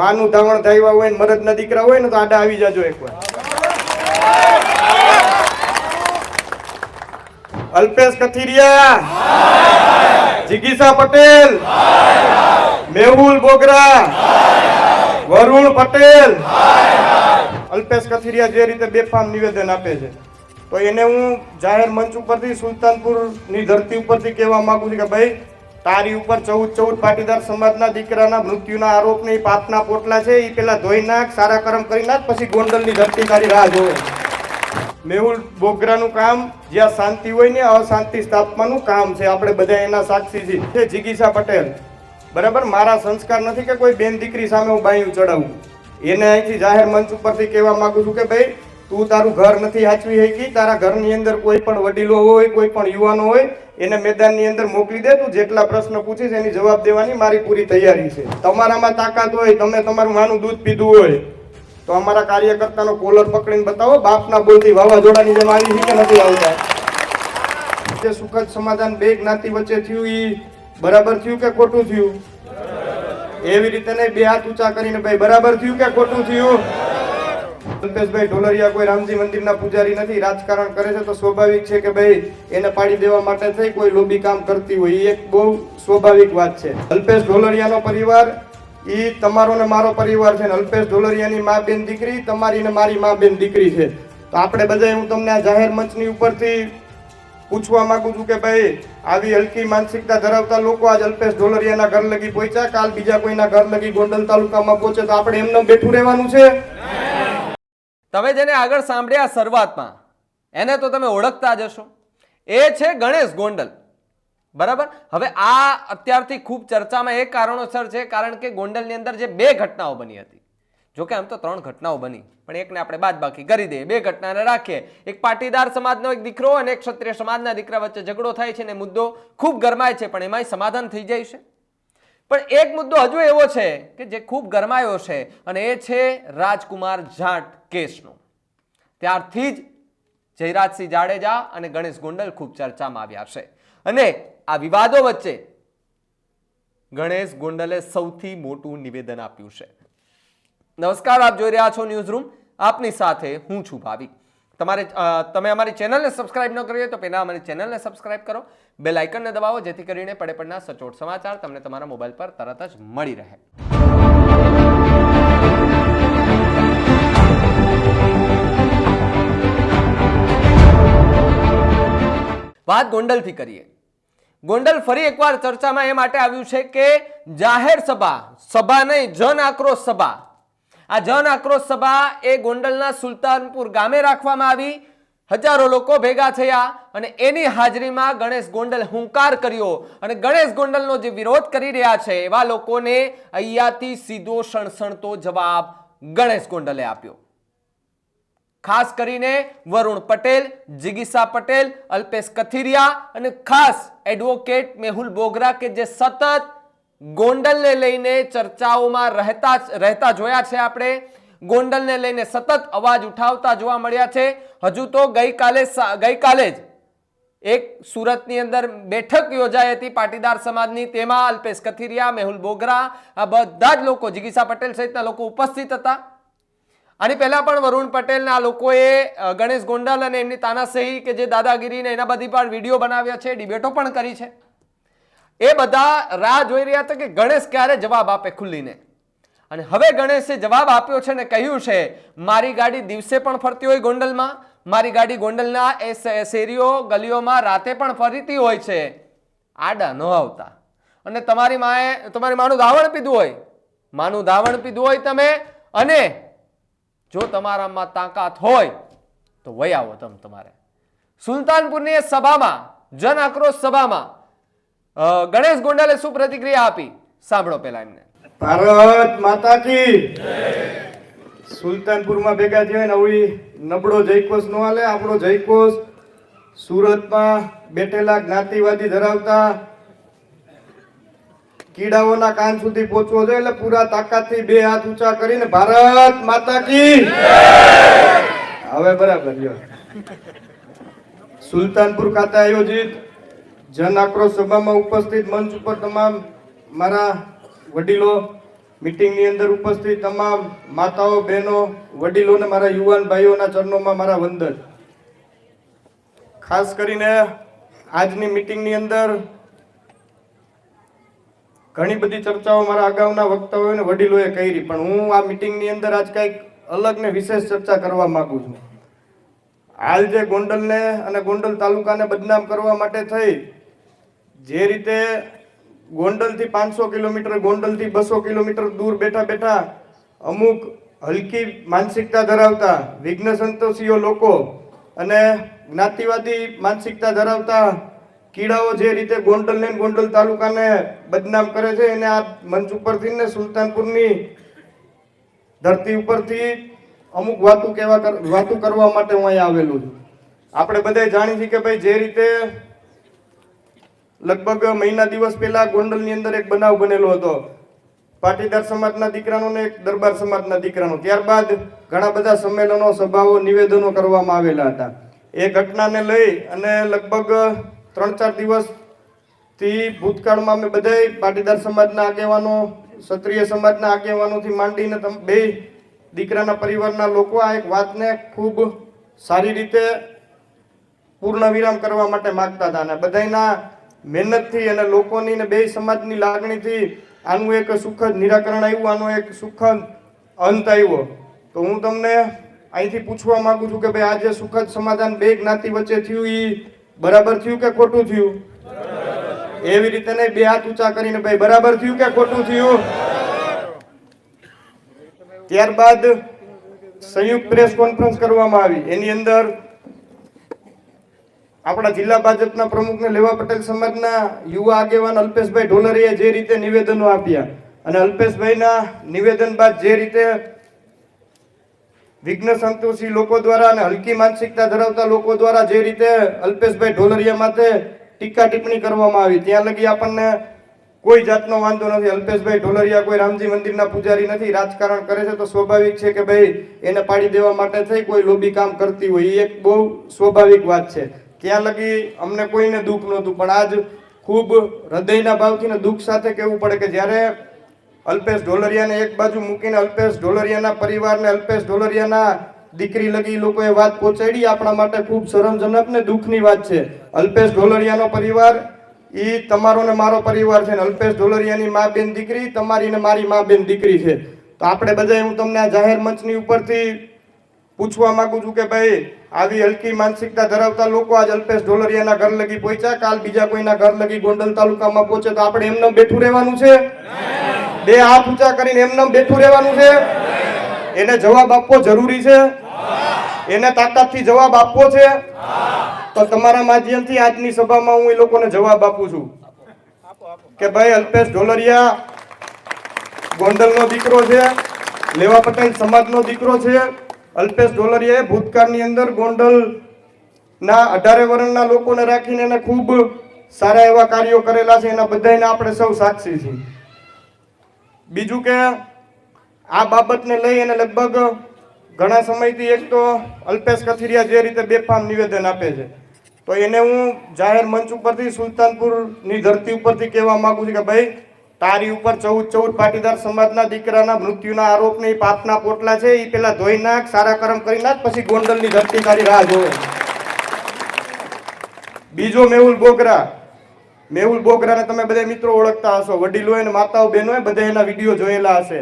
માનું ધાવણ થાય હોય ને મરદના દીકરા હોય ને તો આડા આવી જાજો એકવાર. અલ્પેશ કથિરિયા. જિગીસા પટેલ. મેહુલ બોગરા. વરુણ પટેલ. અલ્પેશ કથિરિયા જે રીતે બેફામ નિવેદન આપે છે. તો એને હું જાહેર મંચ ઉપરથી સુલતાનપુરની ધરતી ઉપરથી કહેવા માંગુ છું કે ભાઈ તારી ઉપર ચૌદ ચૌદ પાટીદાર સમાજના દીકરાના મૃત્યુના આરોપ ને ઈ પાપના પોટલા છે એ પેલા ધોઈ નાખ, સારા કરમ કરી નાખ, પછી ગોંડલની ધરતી તારી રાહ જોવે. મેહુલ બોગરાનું કામ જ્યાં શાંતિ હોય ને અશાંતિ સ્થાપવાનું કામ છે, આપણે બધા એના સાક્ષી છીએ. છે જિગીસા પટેલ. બરાબર? મારા સંસ્કાર નથી કે કોઈ બેન દીકરી સામે હું બાયું ચડાવું. એને અહીંથી જાહેર મંચ ઉપરથી કહેવા માંગુ છું કે ભાઈ, તું તારું ઘર નથી હાચવી શકી, તારા ઘરની અંદર કોઈ પણ વડીલો હોય, કોઈ પણ યુવાનો હોય એને મેદાનની અંદર મોકલી દે તું, જેટલા પ્રશ્ન પૂછીશ એની જવાબ દેવાની મારી પૂરી તૈયારી છે. તમારામાં તાકાત હોય, તમે તમારું માનું દૂધ પીધું હોય, તો અમારા કાર્યકર્તાનો કોલર પકડીને બતાવો, બાપના બોલથી વાવાઝોડાની જેમ આવી છે કે નથી આવતા. જે સુખદ સમાધાન બે જ્ઞાતિ વચ્ચે થયું એ બરાબર થયું કે ખોટું થયું? એવી રીતે નહીં, બે હાથ ઊંચા કરીને ભાઈ, બરાબર થયું કે ખોટું થયું? અલ્પેશભાઈ ઢોલરિયા કોઈ રામજી મંદિરના પૂજારી નથી, રાજકારણ કરે છે તો સ્વાભાવિક છે કે ભાઈ એને પાડી દેવા માટે થઈ કોઈ લોબી કામ કરતી હોય એ એક બહુ સ્વાભાવિક વાત છે. અલ્પેશ ઢોલરિયાનો પરિવાર એ તમારો ને મારો પરિવાર છે અલ્પેશ ઢોલરિયાની મા બેન દીકરી, તમારી ને મારી મા બેન દીકરી છે. તો આપણે બધા હું તમને આ જાહેર મંચની ઉપરથી પૂછવા માંગુ છું કે ભાઈ, આવી હલકી માનસિકતા ધરાવતા લોકો આજ અલ્પેશ ઢોલરિયાના ઘર લગી પહોંચ્યા, કાલ બીજા કોઈના ઘર લગી ગોંડલ તાલુકામાં પહોંચે તો આપણે એમને બેઠું રહેવાનું છે? તમે જેને આગળ સાંભળ્યા શરૂઆતમાં, એને તો તમે ઓળખતા જ હશો. એ છે ગણેશ ગોંડલ. બરાબર? હવે આ અત્યારથી ખૂબ ચર્ચામાં એ કારણોસર છે, કારણ કે ગોંડલની અંદર જે બે ઘટનાઓ બની હતી. જોકે આમ તો ત્રણ ઘટનાઓ બની, પણ એકને આપણે બાદ બાકી કરી દઈએ. બે ઘટનાને રાખીએ. એક પાટીદાર સમાજનો એક દીકરો અને એક ક્ષત્રિય સમાજના દીકરા વચ્ચે ઝઘડો થાય છે ને મુદ્દો ખૂબ ગરમાય છે, પણ એમાંય સમાધાન થઈ જાય છે. પણ એક મુદ્દો હજુ એવો છે કે જે ખૂબ ગરમાયો છે, અને એ છે રાજકુમાર જાટ. કેસનો. ત્યારથી જ જયરાજસિંહ જાડેજા અને ગણેશ ગોંડલ ખૂબ ચર્ચામાં આવ્યા છે. અને આ વિવાદો વચ્ચે ગણેશ ગોંડલે સૌથી મોટું નિવેદન આપ્યું છે. નમસ્કાર, આપ જોઈ રહ્યા છો ન્યૂઝ રૂમ આપની સાથે હું છું ભાવિક તમારે તમે અમારી ચેનલને સબસ્ક્રાઇબ ન કરી તો પહેલાં અમારી ચેનલને સબસ્ક્રાઇબ કરો. બે લાઇકનને દબાવો જેથી કરીને પડે પડના સચોટ સમાચાર તમને તમારા મોબાઈલ પર તરત જ મળી રહે. વાત ગોંડલથી કરીએ. ગોંડલ ફરી એકવાર ચર્ચામાં એ માટે આવ્યું છે કે જાહેર સભા સભા નહીં, જન આક્રોશ સભા. આ જન આક્રોશ સભા એ ગોંડલના સુલતાનપુર ગામે રાખવામાં આવી. હજારો લોકો ભેગા થયા અને એની હાજરીમાં ગણેશ ગોંડલ હુંકાર કર્યો અને ગણેશ ગોંડલનો જે વિરોધ કરી રહ્યા છે એવા લોકોને અહીંયાથી સીધો સણસણતો જવાબ ગણેશ ગોંડલે આપ્યો. ખાસ કરીને વરુણ પટેલ, જિગીસા પટેલ, અલ્પેશ કથિરિયા અને ખાસ એડવોકેટ મેહુલ બોગરા કે જે સતત ગોંડલને લઈને ચર્ચાઓમાં રહેતા રહેતા જોયા છે આપણે. ગોંડલને લઈને સતત અવાજ ઉઠાવતા જોવા મળ્યા છે. હજુ તો ગઈકાલે ગઈકાલે જ એક સુરતની અંદર બેઠક યોજાઈ હતી પાટીદાર સમાજની. તેમાં અલ્પેશ કથિરિયા, મેહુલ બોગરા, આ બધા જ લોકો, જિગીસા પટેલ સહિતના લોકો ઉપસ્થિત હતા. આની પહેલા પણ વરુણ પટેલના લોકોએ ગણેશ ગોંડલ અને એમની તાનાશાહી કે જે દાદાગીરીને એના બધી પણ વીડિયો બનાવ્યા છે, ડિબેટો પણ કરી છે. એ બધા રાહ જોઈ રહ્યા હતા કે ગણેશ ક્યારે જવાબ આપે ખુલ્લીને. અને હવે ગણેશે જવાબ આપ્યો છે ને કહ્યું છે, મારી ગાડી દિવસે પણ ફરતી હોય ગોંડલમાં, મારી ગાડી ગોંડલના એ શેરીઓ, ગલીઓમાં રાતે પણ ફરતી હોય છે. આડા ન આવતા. અને તમારી માએ, તમારી માનું ધાવણ પીધું હોય? માનું ધાવણ પીધું હોય તમે? અને જો તમારામાં તાકાત હોય, તો વહી આવો તમે તમારે. સુલતાનપુરની સભામાં, જન આક્રોશ સભામાં ગણેશ ગોંડલે શું પ્રતિક્રિયા આપી? સાંભળો પેલા એમને. ભારત માતા કી સુલતાનપુરમાં ભેગા થયા ને નબળો જયકોષ નો હાલે, આપણો જયકોષ સુરતમાં બેઠેલા જ્ઞાતિવાદી ધરાવતા કીડાઓના કાન સુધી પહોંચવો જોઈએ એટલે પૂરા તાકાતથી બે હાથ ઊંચા કરીને ભારત માતા કી હવે બરાબર, લ્યો. સુલતાનપુર ખાતે આયોજિત જન આક્રોશ સભામાં ઉપસ્થિત મંચ ઉપર તમામ મારા વડીલો, મિટિંગની અંદર ઉપસ્થિત તમામ માતાઓ, બહેનો વડીલોને મારા યુવાન ભાઈઓના ચરણોમાં મારા વંદન. ખાસ કરીને આજની મીટિંગની અંદર ઘણી બધી ચર્ચાઓ મારા અગાઉના વક્તાઓએ અને વડીલોએ કરી, પણ હું આ મીટિંગની અંદર આજ કંઈક અલગ ને વિશેષ ચર્ચા કરવા માંગુ છું. હાલ જે ગોંડલને અને ગોંડલ તાલુકાને બદનામ કરવા માટે થઈ, જે રીતે ગોંડલથી પાંચસો કિલોમીટર, ગોંડલથી બસો કિલોમીટર દૂર બેઠા બેઠા અમુક હલકી માનસિકતા ધરાવતા વિઘ્ન સંતોષીઓ લોકો અને જ્ઞાતિવાદી માનસિકતા ધરાવતા કીડાઓ જે રીતે ગોંડલને ને ગોંડલ તાલુકાને બદનામ કરે છે, એને આ મંચ ઉપરથી ને સુલતાનપુરની ધરતી ઉપરથી અમુક વાતો કર- વાતો કરવા માટે હું અહીંયા આવેલું છું. આપણે બધા જાણી છીએ કે ભાઈ જે રીતે લગભગ મહિના દિવસ પહેલા ગોંડલની અંદર એક બનાવ બનેલો હતો. પાટીદાર સમાજના દીકરાનો ને એક દરબાર સમાજના દીકરાનો. ત્યારબાદ ઘણા બધા સંમેલનો, સભાઓ, નિવેદનો કરવામાં આવેલા હતા. એ ઘટનાને લઈ અને લગભગ ત્રણ ચાર દિવસથી ભૂતકાળમાં અમે બધાય પાટીદાર સમાજના આગેવાનો, ક્ષત્રિય સમાજના આગેવાનોથી માંડીને તમે બે દીકરાના પરિવારના લોકો, આ એક વાતને ખૂબ સારી રીતે પૂર્ણ વિરામ કરવા માટે માંગતા હતા અને બધાયના મહેનતથી અને લોકોની ને બે સમાજની લાગણીથી આનું એક સુખદ નિરાકરણ આવ્યું, આનો એક સુખદ અંત આવ્યો. તો હું તમને અહીંથી પૂછવા માંગુ છું કે ભાઈ આ જે સુખદ સમાધાન બે જ્ઞાતિ વચ્ચે થયું એ બરાબર થયું કે ખોટું થયું? એવી રીતે નહીં, બે હાથ ઊંચા કરીને ભાઈ, બરાબર થયું કે ખોટું થયું? ત્યારબાદ સંયુક્ત પ્રેસ કોન્ફરન્સ કરવામાં આવી. એની અંદર આપણા જિલ્લા ભાજપના પ્રમુખને લેવા પટેલ સમાજના યુવા આગેવાન અલ્પેશભાઈ ઢોલરીએ જે રીતે નિવેદનો આપ્યા અને અલ્પેશભાઈના નિવેદન બાદ જે રીતે વિઘ્ન સંતોષી લોકો દ્વારા અને હલકી માનસિકતા ધરાવતા લોકો દ્વારા જે રીતે અલ્પેશભાઈ ઢોલરિયા માથે ટીકા ટિપ્પણી કરવામાં આવી, ત્યાં લગી આપણને કોઈ જાતનો વાંધો નથી. અલ્પેશભાઈ ઢોલરિયા કોઈ રામજી મંદિરના પૂજારી નથી. રાજકારણ કરે છે તો સ્વાભાવિક છે કે ભાઈ એને પાડી દેવા માટે થઈ, કોઈ લોબી કામ કરતી હોય એ એક બહુ સ્વાભાવિક વાત છે. ત્યાં લગી અમને કોઈને દુઃખ નહોતું, પણ આજ ખૂબ હૃદયના ભાવથી દુઃખ સાથે કહેવું પડે કે જ્યારે અલ્પેશ ઢોલરિયાને એક બાજુ મૂકીને અલ્પેશ ઢોલરિયાના પરિવારને અલ્પેશ ઢોલરિયાના દીકરી લગી લોકોએ વાત પહોંચાડી. આપણા માટે ખૂબ શરમજનક ને દુઃખની વાત છે. અલ્પેશ ઢોલરિયાનો પરિવાર એ તમારો ને મારો પરિવાર છે ને અલ્પેશ ઢોલરિયાની મા બેન દીકરી, તમારી ને મારી મા બેન દીકરી છે. તો આપણે બધા હું તમને આ જાહેર મંચની ઉપરથી પૂછવા માંગુ છું કે ભાઈ, આવી હલકી માનસિકતા ધરાવતા લોકો આજ અલ્પેશ ઢોલરિયાના ઘર લગી પહોંચ્યા? કાલ બીજા કોઈના ઘર લગી ગોંડલ તાલુકામાં પહોંચે તો આપણે એમને બેઠું રહેવાનું છે? બે હાથ ઊંચા કરીને એમને બેઠું રહેવાનું છે. એને જવાબ આપવો જરૂરી છે. એને તાકાતથી જવાબ આપવો છે. તો તમારા માધ્યમથી આજની સભામાં હું એ લોકોને જવાબ આપું છું. કે ભાઈ, અલ્પેશ ઢોલરિયા, ગોંડલનો દીકરો છે. લેવા પટેલ સમાજનો દીકરો છે. અલ્પેશ ઢોલરિયાએ ભૂતકાળની અંદર ગોંડલ ના અઢારે વર્ણના લોકોને રાખીને એને ખૂબ સારા એવા કાર્યો કરેલા છે. એના બધાને આપણે સૌ સાક્ષી છીએ. બીજું કે આ બાબતને લઈ અને લગભગ ઘણા સમયથી એક તો અલ્પેશ કથિરિયા જે રીતે બેફામ નિવેદન આપે છે. તો એને હું જાહેર મંચ ઉપરથી સુલતાનપુરની ધરતી ઉપરથી કહેવા માંગુ છું કે ભાઈ, તારી ઉપર ચૌદ ચૌદ પાટીદાર સમાજના દીકરાના મૃત્યુના આરોપને પાપના પોટલા છે એ પેલા ધોઈ નાખ, સારા કરમ કરી નાખ, પછી ગોંડલની ધરતી તારી રાહ જોવે. બીજો મેહુલ બોગરા મેહુલ બોગરાને તમે બધા મિત્રો ઓળખતા હશો, વડીલો અને માતાઓ બહેનો બધા એના વીડિયો જોયેલા હશે.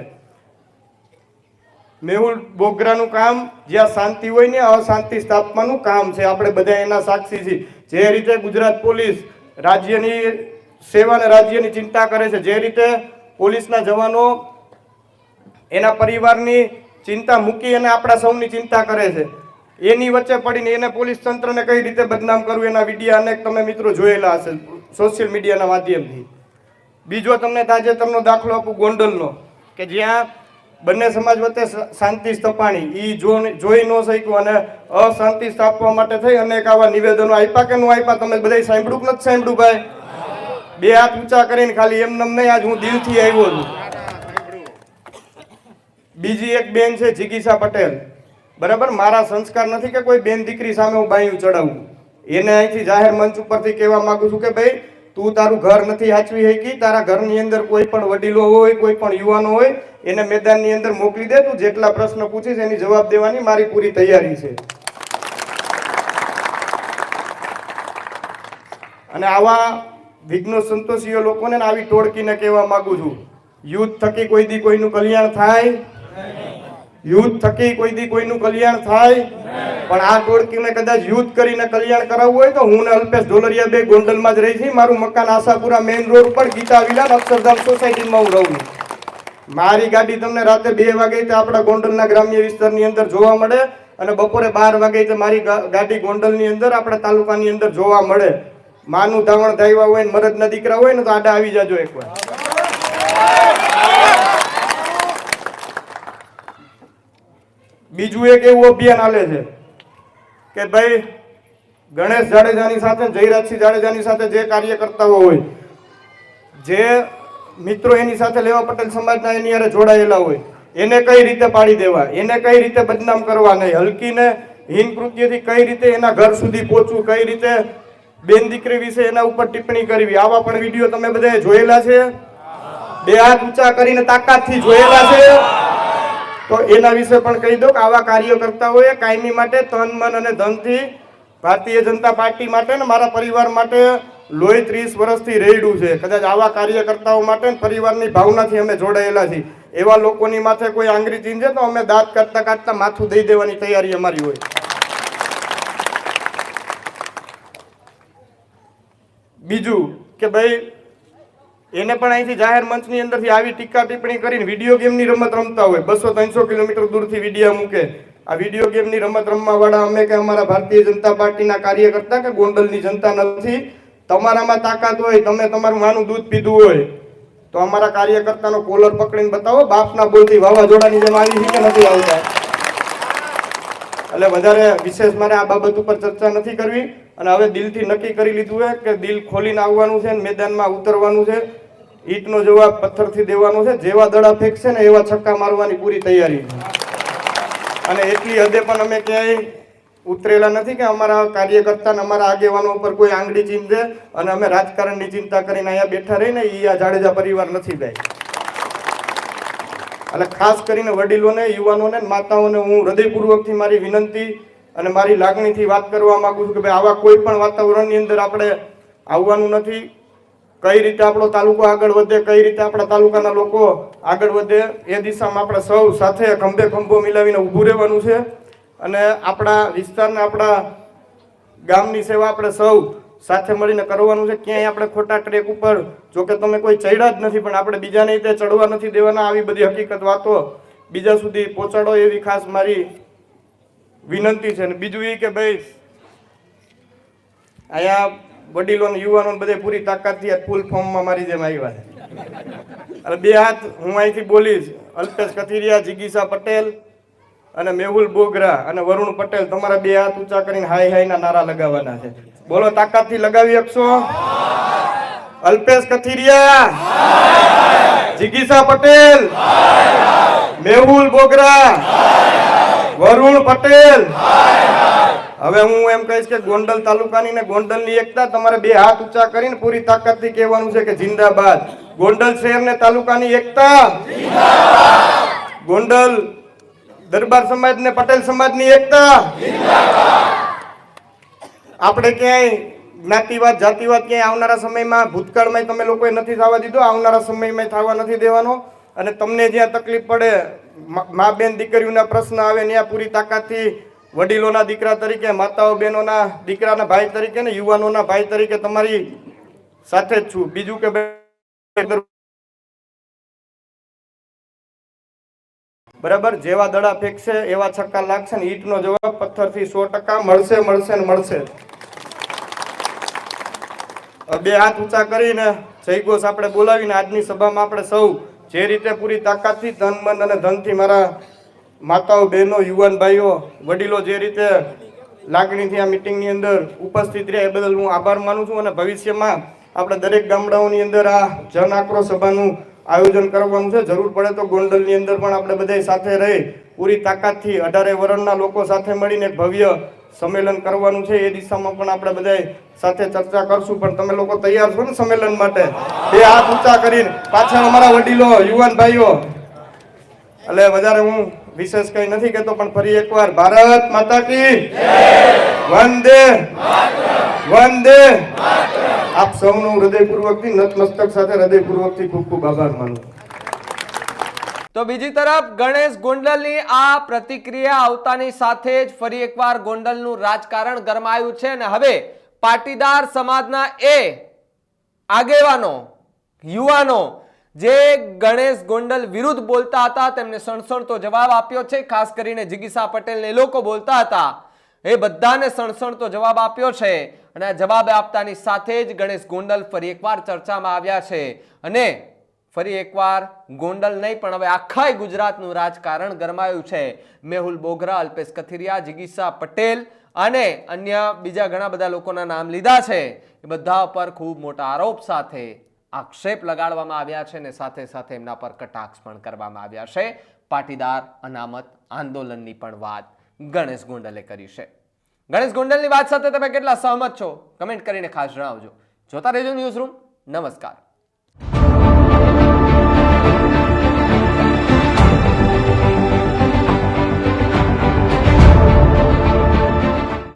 મેહુલ બોગરાનું કામ જ્યાં શાંતિ હોય ને અશાંતિ સ્થાપવાનું કામ છે. આપણે બધા એના સાક્ષી છીએ. જે રીતે ગુજરાત પોલીસ રાજ્યની સેવા અને રાજ્યની ચિંતા કરે છે, જે રીતે પોલીસના જવાનો એના પરિવારની ચિંતા મૂકી અને આપણા સૌની ચિંતા કરે છે. એની વચ્ચે પડીને એને પોલીસ તંત્રને કઈ રીતે બદનામ કરવું એના વિડીયા અનેક તમે મિત્રો જોયેલા હશે. સોશિયલ મીડિયાના માધ્યમથી. બીજો તમને તાજેતરનો દાખલો આપું ગોંડલનો, કે જ્યાં બંને સમાજ વચ્ચે શાંતિ સ્થપાણી. એ જો જોઈ ન શક્યું અને અશાંતિ સ્થાપવા માટે થઈ અનેક આવા નિવેદનો આપ્યા કે ન આપ્યા તમે બધા સાંભળ્યું નથી સાંભળ્યું ભાઈ? બે હાથ ઊંચા કરીને ખાલી એમ નહીં, આજ હું દિલથી આવ્યો છું. બીજી એક બેન છે જિગીસા પટેલ. બરાબર? મારા સંસ્કાર નથી કે કોઈ બેન દીકરી સામે હું બાયું ચડાવું. એને અહીંથી જાહેર મંચ ઉપરથી કહેવા માંગુ છું કે ભાઈ, તું તારું ઘર નથી સાચવી શકી, તારા ઘરની અંદર કોઈ પણ વડીલો હોય, કોઈ પણ યુવાનો હોય, એને મેદાનની અંદર મોકલી દે, તું જેટલા પ્રશ્ન પૂછીશ એની જવાબ દેવાની મારી પૂરી તૈયારી છે. અને આવા વિઘ્નો સંતોષીઓ લોકોને આવી ટોળકીને કહેવા માંગુ છું. યુદ્ધ થકી કોઈ દી કોઈનું કલ્યાણ થાય? યુદ્ધ થકી કોઈ દી કોઈનું કલ્યાણ થાય? પણ આ ટોળકીને કદાચ યુદ્ધ કરીને કલ્યાણ કરાવવું હોય તો હું અલ્પેશ ઢોલરિયા બે ગોંડલમાં જ રહી છી મારું મકાન આશાપુરા મેઇન રોડ પર ગીતા વિલાન અક્ષરધામ સોસાયટીમાં હું રહું છું. મારી ગાડી તમને રાતે બે વાગે આપણા ગોંડલના ગ્રામ્ય વિસ્તારની અંદર જોવા મળે અને બપોરે બાર વાગે તો મારી ગાડી ગોંડલની અંદર આપણા તાલુકાની અંદર જોવા મળે. માનું ધાવણ ધાવ્યા હોય ને મરદના દીકરા હોય ને તો આડા આવી જાજો એકવાર. બીજું એક એવું અભિયાન હાલે છે કે ભાઈ, ગણેશ જાડેજાની સાથે, જયરાજસિંહ જાડેજાની સાથે જે કાર્યકર્તાઓ હોય, જે મિત્રો એની સાથે લેવા પટેલ સમાજના એની હારે જોડાયેલા હોય, એને કઈ રીતે પાડી દેવા? એને કઈ રીતે બદનામ કરવા નહીં? હલકીને હીન કૃત્યથી કઈ રીતે એના ઘર સુધી પહોંચવું? કઈ રીતે બેન દીકરી વિશે એના ઉપર ટિપ્પણી કરવી? આવા પણ વીડિયો તમે બધાએ જોયેલા છે? બે હાથ ઊંચા કરીને તાકાતથી જોયેલા છે? તો એના વિશે પણ કહી દો કે આવા કાર્યકર્તાઓએ કાયમી માટે, તન, મન અને ધનથી ભારતીય જનતા પાર્ટી માટે ને મારા પરિવાર માટે લોહી ત્રીસ વર્ષથી રેડ્યું છે. કદાચ આવા કાર્યકર્તાઓ માટે પરિવારની ભાવનાથી અમે જોડાયેલા છીએ. એવા લોકોની માથે કોઈ આંગળી ચીંજે તો અમે દાંત કાઢતા કાઢતા માથું દઈ દેવાની તૈયારી અમારી હોય. બીજું કે ભાઈ એને પણ અહીંથી જાહેર મંચની અંદરથી આવી ટીકા ટિપ્પણી કરીને વીડિયો ગેમની રમત રમતા હોય. બસો ત્રણસો કિલોમીટર દૂરથી વીડિયો મૂકે. આ વીડિયો ગેમની રમત રમવા વાળા અમે કે અમારા ભારતીય જનતા પાર્ટીના કાર્યકર્તા કે ગોંડલની જનતા નથી. તમારામાં તાકાત હોય, તમે તમારું માનું દૂધ પીધું હોય, તો અમારા કાર્યકર્તાનો કોલર પકડીને બતાવો. બાપના બોલથી વાવાઝોડાની જેમ આવી છે કે નથી આવતા. એટલે વધારે વિશેષ મારે આ બાબત ઉપર ચર્ચા નથી કરવી. અને હવે દિલથી નક્કી કરી લીધું છે કે દિલ ખોલીને આવવાનું છે અને મેદાનમાં ઉતરવાનું છે. ઈટનો જવાબ પથ્થરથી દેવાનો છે. જેવા દડા ફેંકશે ને એવા છક્કા મારવાની પૂરી તૈયારી છે. અને એટલી હદે પણ અમે ક્યાંય ઉતરેલા નથી કે અમારા કાર્યકર્તા અમારા આગેવાનો ઉપર કોઈ આંગળી ચીંધે. અને અમે રાજકારણની ચિંતા કરીને અહીંયા બેઠા રહીને એ આ જાડેજા પરિવાર નથી ભાઈ એટલે ખાસ કરીને વડીલોને, યુવાનોને માતાઓને હું હૃદયપૂર્વકથી મારી વિનંતી અને મારી લાગણીથી વાત કરવા માગું છું કે ભાઈ આવા કોઈ પણ વાતાવરણની અંદર આપણે આવવાનું નથી. કઈ રીતે આપણો તાલુકો આગળ વધે, કઈ રીતે આપણા તાલુકાના લોકો આગળ વધે, એ દિશામાં આપણે સૌ સાથે ખંભે ખંભો મિલાવીને ઊભું રહેવાનું છે. અને આપણા વિસ્તારના આપણા ગામની સેવા આપણે સૌ સાથે મળીને કરવાનું છે. ક્યાંય આપણે ખોટા ટ્રેક ઉપર જો કે તમે કોઈ ચડ્યા જ નથી, પણ આપણે બીજાને રીતે ચડવા નથી દેવાના. આવી બધી હકીકત વાતો બીજા સુધી પહોંચાડો એવી ખાસ મારી વિનંતી છે. અને બીજું એ કે ભાઈ, અહીંયા વડીલો યુવાનો બધે પૂરી તાકાતથી આ ફૂલ ફોર્મમાં મારી જેમ આવ્યા છે. અને બે હાથ હું અહીંથી બોલીશ. અલ્પેશ કથિરિયા, જિગીસા પટેલ અને મેહુલ બોગરા અને વરુણ પટેલ તમારા બે હાથ ઊંચા કરીને હાય હાય ના નારા લગાવવાના છે. બોલો તાકાતથી લગાવી શકશો અલ્પેશ કથિરિયા. જિગીસા પટેલ. મેહુલ બોગરા. વરુણ પટેલ. હવે હું એમ કહીશ કે ગોંડલ તાલુકાની ને ગોંડલની એકતા તમારે બે હાથ ઊંચા કરીને પૂરી તાકાતથી કહેવાનું છે કે જિંદાબાદ. ગોંડલ શહેર ને તાલુકાની એકતા. ગોંડલ દરબાર સમાજ ને પટેલ સમાજની એકતા. આપણે ક્યાંય જ્ઞાતિવાદ, જાતિવાદ ક્યાંય આવનારા સમયમાં ભૂતકાળમાં તમે લોકોએ નથી થવા દીધો, આવનારા સમયમાં થવા નથી દેવાનો. અને તમને જ્યાં તકલીફ પડે, મા બેન દીકરીઓના પ્રશ્ન આવે ત્યાં પૂરી તાકાતથી વડીલોના દીકરા તરીકે, માતાઓ બહેનોના દીકરાના ભાઈ તરીકે ને યુવાનોના ભાઈ તરીકે તમારી સાથે જ છું. બીજું કે બરાબર? જેવા દડા ફેંકશે, એવા છક્કા લાગશે ને ઈટનો જવાબ પથ્થરથી સો ટકા મળશે મળશે ને મળશે. બે હાથ ઊંચા કરીને જયઘોષ આપણે બોલાવીને આજની સભામાં આપણે સૌ જે રીતે પૂરી તાકાતથી ધન, મન અને ધનથી મારા માતાઓ, બહેનો, યુવાન ભાઈઓ, વડીલો જે રીતે લાગણીથી આ મિટિંગની અંદર ઉપસ્થિત રહ્યા, એ બદલ હું આભાર માનું છું અને ભવિષ્યમાં આપણે દરેક ગામડાઓની અંદર આ જન આક્રોશ સભાનું આયોજન કરવાનું છે. જરૂર પડે તો ગોંડલની અંદર પણ આપણે બધા સાથે રહી પૂરી તાકાતથી અઢારે વરણના લોકો સાથે મળીને ભવ્ય સંમેલન કરવાનું છે. એ દિશામાં પણ આપણે બધા સાથે ચર્ચા કરશું. પણ તમે લોકો તૈયાર છો ને સંમેલન માટે? બે હાથ ઊંચા કરીને. પાછળ અમારા વડીલો, યુવાન ભાઈઓ. એટલે વધારે હું વિશેષ કઈ નથી કહેતો, પણ ફરી એકવાર, ભારત માતા કી વંદે વંદે આપ સૌનું હૃદયપૂર્વકથી નતમસ્તક સાથે હૃદયપૂર્વકથી ખૂબ ખૂબ આભાર માનું તો બીજી તરફ ગણેશ ગોંડલની આ પ્રતિક્રિયા આવતાની સાથે જ ફરી એકવાર ગોંડલનું રાજકારણ ગરમાયું છે અને હવે પાટીદાર સમાજના એ આગેવાનો, યુવાનો જે ગણેશ ગોંડલ વિરુદ્ધ બોલતા હતા, તેમને સણસણતો જવાબ આપ્યો છે. ખાસ કરીને જિગીસા પટેલને લોકો બોલતા હતા. એ બધાને સણસણતો જવાબ આપ્યો છે અને જવાબ આપતાની સાથે જ ગણેશ ગોંડલ ફરી એકવાર ચર્ચામાં આવ્યા છે. અને ફરી એકવાર ગોંડલ નહીં, પણ હવે આખા ગુજરાતનું રાજકારણ ગરમાયું છે. મેહુલ બોગરા, અલ્પેશ કથિરિયા, જિગીસા પટેલ અને અન્ય બીજા ઘણા બધા લોકોના નામ લીધા છે. એ બધા પર ખૂબ મોટા આરોપ સાથે આક્ષેપ લગાડવામાં આવ્યા છે અને સાથે સાથે એમના પર કટાક્ષ પણ કરવામાં આવ્યા છે. પાટીદાર અનામત આંદોલનની પણ વાત ગણેશ ગોંડલે કરી છે. ગણેશ ગોંડલની વાત સાથે તમે કેટલા સહમત છો? કમેન્ટ કરીને ખાસ જણાવજો. જોતા રહેજો ન્યૂઝ રૂમ નમસ્કાર.